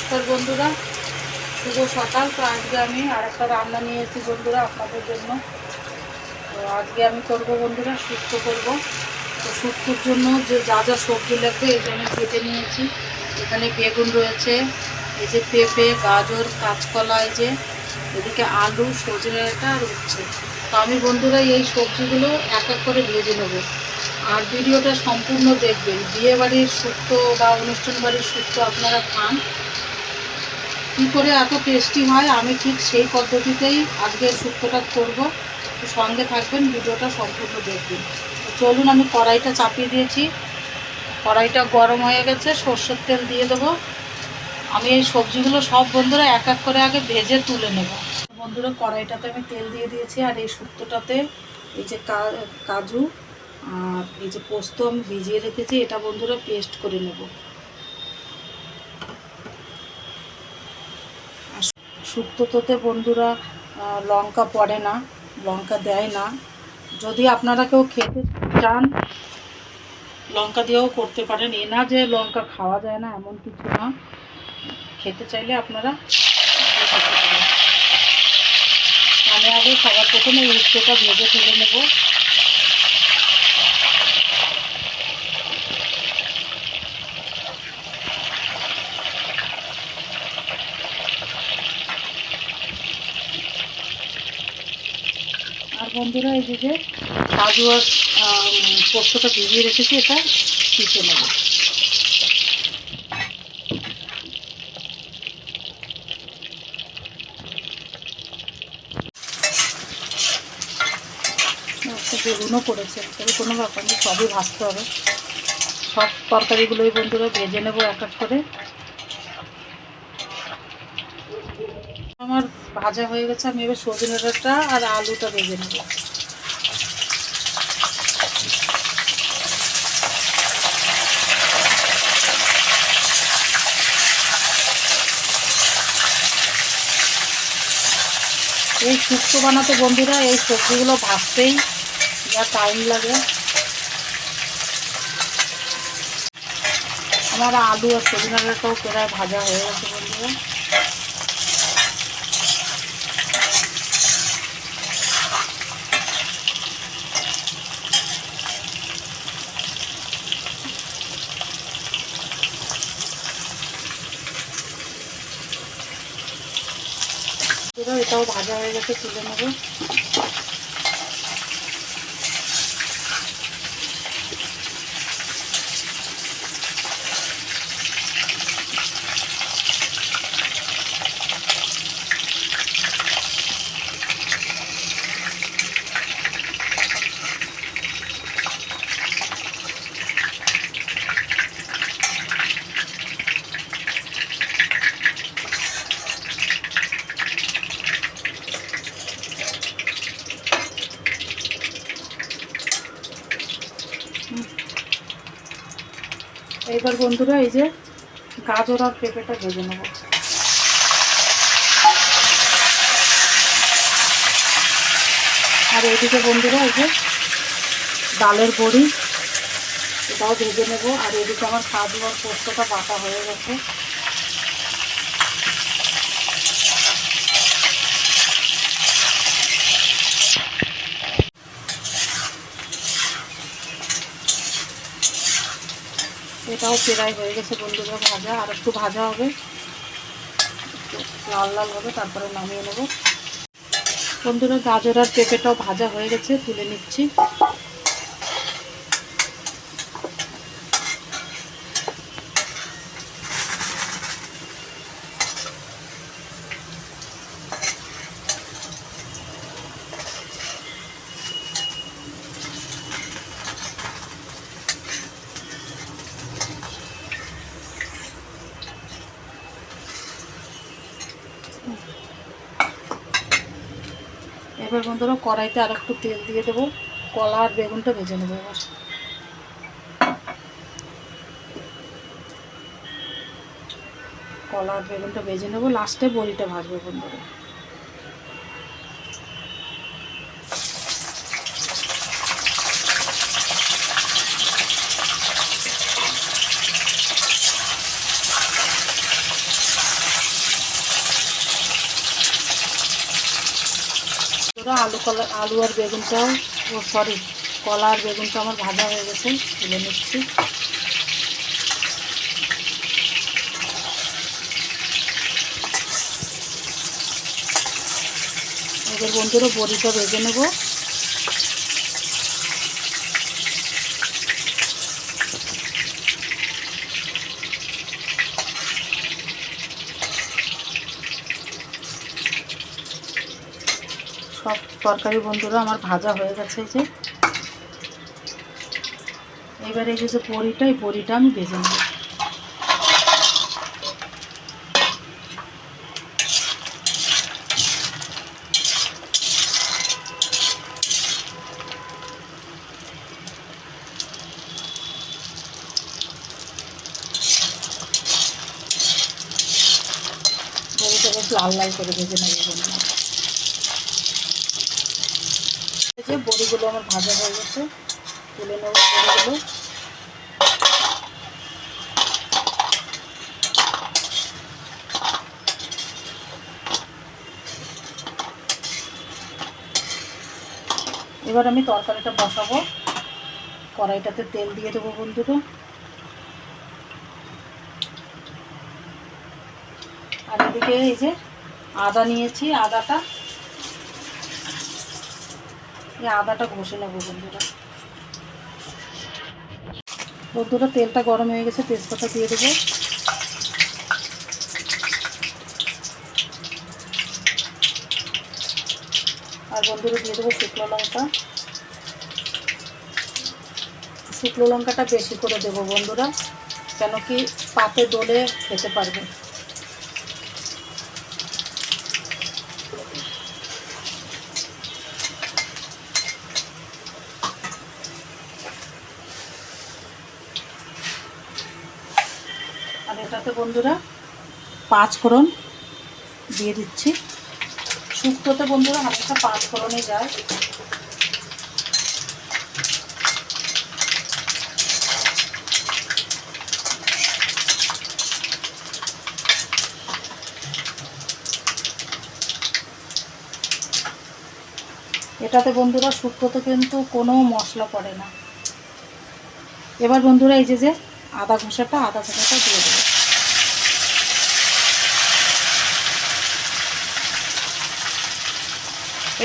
নমস্কার বন্ধুরা। শুভ সকাল। তো আজকে আমি আর একটা রান্না নিয়ে এসেছি বন্ধুরা আপনাদের জন্য। তো আজকে আমি করব বন্ধুরা শুক্তো করব। তো শুক্তোর জন্য যে যা যা সবজি লাগবে যে আমি কেটে নিয়েছি। এখানে বেগুন রয়েছে, এই যে পেঁপে, গাজর, কাঁচকলা, এই যে এদিকে আলু, সজনে আর উচ্ছে। তো আমি বন্ধুরা এই সবজিগুলো এক এক করে ভেজে নেব। আর ভিডিওটা সম্পূর্ণ দেখবেন। বিয়ে বাড়ির বা অনুষ্ঠান বাড়ির শুক্তো আপনারা খান। কী করে এত টেস্টি হয়, আমি ঠিক সেই পদ্ধতিতেই আজকে শুক্তোটা করব। সঙ্গে থাকবেন, ভিডিওটা সম্পূর্ণ দেখবেন। চলুন, আমি কড়াইটা চাপিয়ে দিয়েছি। কড়াইটা গরম হয়ে গেছে, সর্ষের তেল দিয়ে দেবো। আমি এই সবজিগুলো সব বন্ধুরা এক এক করে আগে ভেজে তুলে নেব। বন্ধুরা, কড়াইটাতে আমি তেল দিয়ে দিয়েছি, আর এই শুক্তোটাতে এই যে কাজু আর এই যে পোস্ত আমি ভিজিয়ে রেখেছি, এটা বন্ধুরা পেস্ট করে নেব। শুক্তোতে বন্ধুরা লঙ্কা পড়ে না, লঙ্কা দেয় না। যদি আপনারা কেউ খেতে চান, লঙ্কা দিয়েও করতে পারেন। এ না যে লঙ্কা খাওয়া যায় না, এমন কিছু না। খেতে চাইলে আপনারা। আমি আগে সবার প্রথমে উচ্চটা ভেজে তুলে নেব। বন্ধুরা, এই যে কাজু আর পোস্তটা ভিজিয়ে রেখেছি, এটা পিষে নেব। বেগুনও পড়েছে তবে কোনো ব্যাপার নেই, সবই ভাজতে হবে। সব তরকারিগুলোই বন্ধুরা, ভেজে নেব এক এক করে আমার ভাজা হয়ে গেছে, আমি এবার সজনে ডাঁটা আর আলুটা ভেজে নেব। এই শুক্তো বানাতে বন্ধুরা, এই সবজিগুলো ভাজতেই যা টাইম লাগে। আমার আলু আর সজনে ডাঁটাও প্রায় ভাজা হয়ে গেছে বন্ধুরা। এটাও ভাজা হয়ে গেছে তুলে নেব এইবার বন্ধুরা এই যে গাজর আর পেঁপেটা ভেজে নেব। আর এইদিকে বন্ধুরা এই যে ডালের বড়ি, এটাও ভেজে নেব। আর এদিকে আমার কাজু আর পোস্তটা বাটা হয়ে গেছে। এটাও প্রায় হয়ে গেছে বন্ধুরা ভাজা, আর একটু ভাজা হবে। লাল লাল হবে, তারপরে নামিয়ে নেব। বন্ধুরা গাজর আর পেঁপেটাও ভাজা হয়ে গেছে, তুলে নিচ্ছি। এবার বন্ধুরা কড়াইতে আর একটু তেল দিয়ে দেবো। কলা আর বেগুনটা ভেজে নেব এবার। কলা আর বেগুনটা ভেজে নেব। লাস্টে বড়িটা ভাজবো বন্ধুরা। বন্ধুরা আলু কলা, আলু আর বেগুনটাও, ও সরি কলা আর বেগুনটা আমার ভাজা হয়ে গেছে, তুলে নিচ্ছি। এবার বন্ধুরা বড়িটা ভেজে নেব। সব তরকারি বন্ধুরা আমার ভাজা হয়ে গেছে যে। এবারে এই যে বড়িটা এই বড়িটা আমি ভেজে নেব। লাল লাল করে ভেজে নেব এই যে বড়িগুলো আমার ভাজা হয়ে গেছে, তুলে নেব বড়িগুলো। এবার আমি তরকারিটা বসাবো। কড়াইটাতে তেল দিয়ে দেবো বন্ধুরা। আর এদিকে এই যে আদা নিয়েছি, আদাটা। আদাটা ঘষে নেব বন্ধুরা। বন্ধুরা, তেলটা গরম হয়ে গেছে, তেজপাতা দিয়ে দেবো। আর বন্ধুরা, দিয়ে দেবো শুকনো লঙ্কা। শুকনো লঙ্কাটা বেশি করে দেবো বন্ধুরা কেন কি পাতে দোলে খেতে পারবে। এটাতে বন্ধুরা পাঁচ ফোড়ন দিয়ে দিচ্ছি। শুক্তোতে বন্ধুরা হালকা পাঁচ ফোড়নে যায়। এটাতে বন্ধুরা শুক্তোতে কিন্তু কোনো মশলা পড়ে না। এবার বন্ধুরা এই যে যে আদা ঘষাটা আদা ঘষাটা দিয়ে দেবো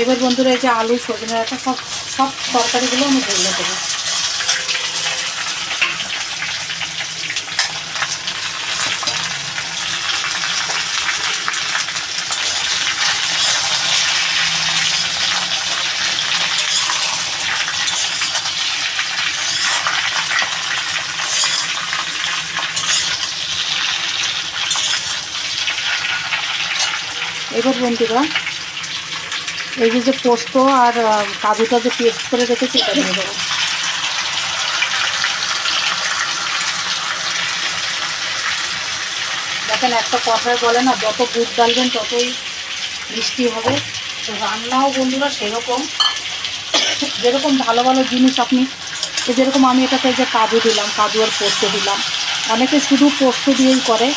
এবার বন্ধুরা এই যে আলু, সজনে ডাঁটা, সব সব তরকারিগুলো আমি ঢেলে দেবো। এবার বন্ধুরা এই যে যে পোস্ত আর কাজুটা যে পেস্ট করে রেখেছি, এটা দিয়ে দেবো। দেখেন, একটা কথায় বলে না, যত দুধ ডালবেন ততই মিষ্টি হবে। তো রান্নাও বন্ধুরা সেরকম। যেরকম ভালো ভালো জিনিস আপনি যেরকম আমি এটাতে যে কাজু দিলাম, কাজু আর পোস্ত দিলাম। অনেকে শুধু পোস্ত দিয়েই করে,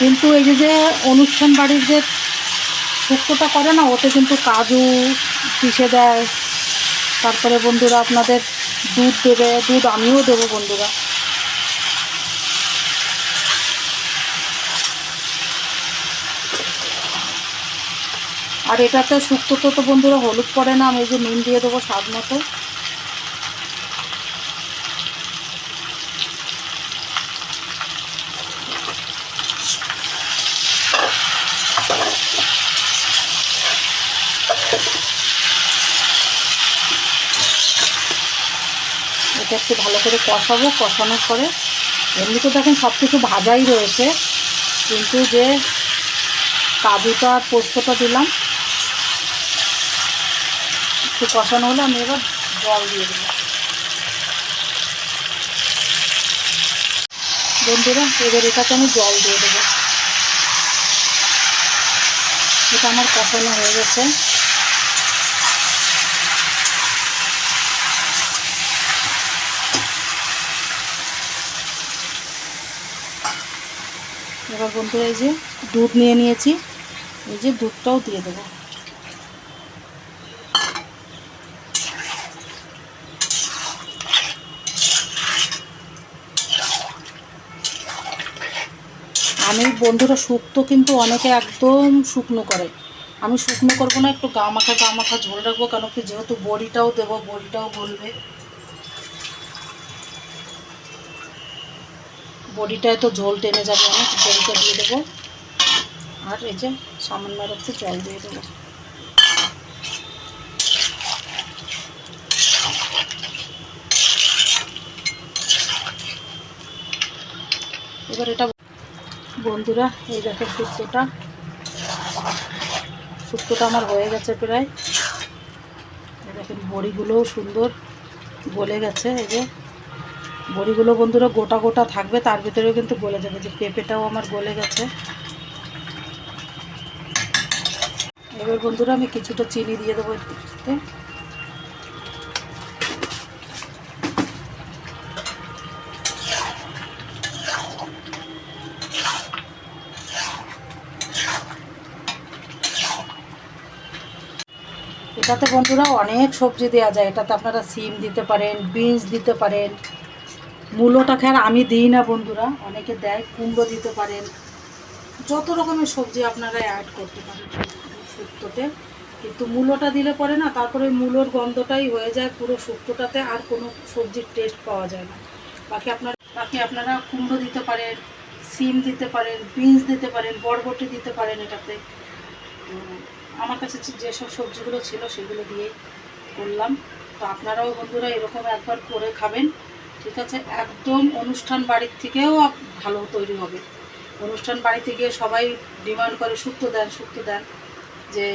কিন্তু এই যে অনুষ্ঠান বাড়ির যে শুক্তোটা করে না, ওতে কিন্তু কাজু পিষে দেয়। তারপরে বন্ধুরা আপনাদের দুধ দেবে, দুধ আমিও দেবো বন্ধুরা। আর এটাতে শুক্তোতে তো বন্ধুরা হলুদ পড়ে না, আমি যে নুন দিয়ে দেবো স্বাদ মতো। এটা একটু ভালো করে কষাবো, কষানোর পরে এমনি তো দেখেন সব কিছু ভাজাই রয়েছে, কিন্তু যে কাজুটা আর পোস্তটা দিলাম, একটু কষানো হলে আমি এবার জল দিয়ে দিলাম বন্ধুরা, এবার এটাকে আমি জল দিয়ে দেবো। এটা আমার কষানো হয়ে গেছে। এবার বন্ধুরা এই যে দুধ নিয়ে নিয়েছি। এই যে দুধটাও দিয়ে দেবো। আমি বন্ধুরা শুক্তো কিন্তু অনেকে একদম শুকনো করে। আমি শুকনো করব না, একটু গা মাখা গা মাখা ঝোল রাখব কেন কি যেহেতু বড়িটাও দেবো, বড়িটাও বলবে বড়িটায় তো ঝোল টেনে যাবে অনেক বড়িটা দিয়ে দেবো। আর এই যে সামান্য একটু জল দিয়ে দেবো। এবার এটা বন্ধুরা, এই দেখো শুক্তোটা শুক্তোটা আমার হয়ে গেছে প্রায়। দেখেন বড়িগুলোও সুন্দর গলে গেছে, এই যে। বড়িগুলো বন্ধুরা গোটা গোটা থাকবে, তার ভিতরেও কিন্তু গলে যাবে। যে পেঁপেটাও আমার গলে গেছে। এবার বন্ধুরা আমি কিছুটা চিনি দিয়ে দেবো এটাতে বন্ধুরা অনেক সবজি দেওয়া যায়। এটাতে আপনারা সিম দিতে পারেন, বিনস দিতে পারেন মূলোটা খেয়ার আমি দিই না বন্ধুরা, অনেকে দেয়, কুমড়ো দিতে পারেন। যত রকমের সবজি আপনারা অ্যাড করতে পারেন শুক্তোতে। কিন্তু মূলোটা দিলে পরে না, তারপরে মূলোর গন্ধটাই হয়ে যায়, পুরো শুক্তোটাতে আর কোনো সবজির টেস্ট পাওয়া যায় না। বাকি আপনার, বাকি আপনারা কুমড়ো দিতে পারেন, সিম দিতে পারেন, বিনস দিতে পারেন, বরবটি দিতে পারেন এটাতে। আমার কাছে যেসব সবজিগুলো ছিল, সেগুলো দিয়ে করলাম। তো আপনারাও বন্ধুরা এরকম একবার করে খাবেন। ঠিক আছে? একদম অনুষ্ঠান বাড়ির থেকেও ভালো তৈরি হবে। অনুষ্ঠান বাড়িতে গিয়ে সবাই ডিমান্ড করে শুক্তো দেন শুক্তো দেন যে,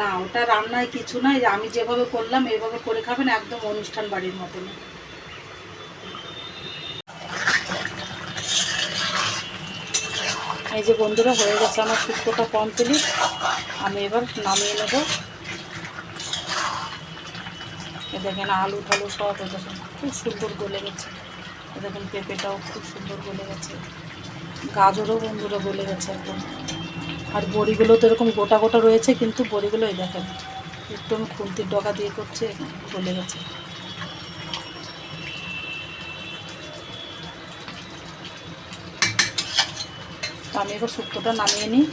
না, ওটা রান্নায় কিছু নাই যে আমি যেভাবে করলাম, এভাবে করে খাবেন, একদম অনুষ্ঠান বাড়ির মতনই এই যে বন্ধুরা, হয়ে গেছে আমার শুক্তোটা কমপ্লিট আমি এবার নামিয়ে নেব। দেখেন আলু টালু সব এ দেখেন, খুব সুন্দর গলে গেছে। এ দেখেন পেঁপেটাও খুব সুন্দর গলে গেছে। গাজরও বন্ধুরা গলে গেছে একদম। আর বড়িগুলো তো এরকম গোটা গোটা রয়েছে, কিন্তু বড়িগুলো এই দেখেন একটু খুন্তির ডগা দিয়ে করছে, গলে গেছে। আমি এবার শুক্তোটা নামিয়ে নিই।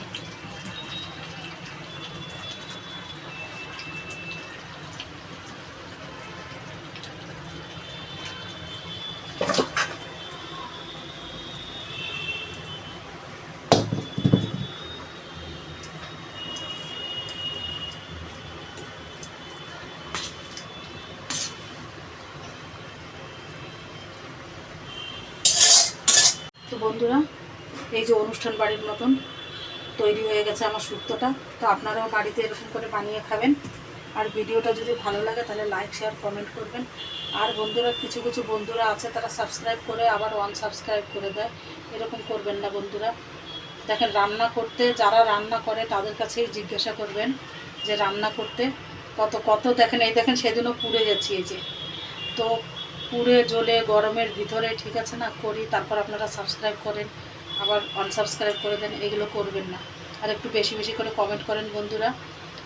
বন্ধুরা, এই যে অনুষ্ঠান বাড়ির মতন তৈরি হয়ে গেছে আমার শুক্তোটা তো আপনারাও বাড়িতে এরকম করে বানিয়ে খাবেন। আর ভিডিওটা যদি ভালো লাগে তাহলে লাইক শেয়ার কমেন্ট করবেন। আর বন্ধুরা, কিছু কিছু বন্ধুরা আছে তারা সাবস্ক্রাইব করে আবার ওয়ান সাবস্ক্রাইব করে দেয়। এরকম করবেন না বন্ধুরা। দেখেন, রান্না করতে যারা রান্না করে তাদের কাছেই জিজ্ঞাসা করবেন যে রান্না করতে কত কত দেখেন, এই দেখেন, সেদিনও পুড়ে গেছি এই যে। তো পুড়ে জ্বলে গরমের ভিতরে, ঠিক আছে না, করি, তারপর আপনারা সাবস্ক্রাইব করেন, আবার আনসাবস্ক্রাইব করে দেন, এগুলো করবেন না। আর একটু বেশি বেশি করে কমেন্ট করেন বন্ধুরা।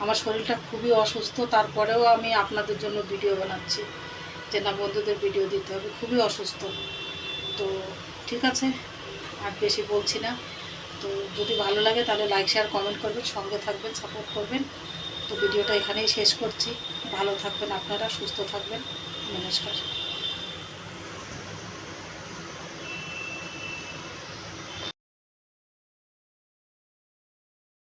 আমার শরীরটা খুবই অসুস্থ, তারপরেও আমি আপনাদের জন্য ভিডিও বানাচ্ছি, যে না বন্ধুদের ভিডিও দিতে হবে, খুবই অসুস্থ। তো ঠিক আছে, আর বেশি বলছি না। তো যদি ভালো লাগে তাহলে লাইক শেয়ার কমেন্ট করবেন, সঙ্গে থাকবেন সাপোর্ট করবেন। তো ভিডিওটা এখানেই শেষ করছি। ভালো থাকবেন আপনারা, সুস্থ থাকবেন। নমস্কার।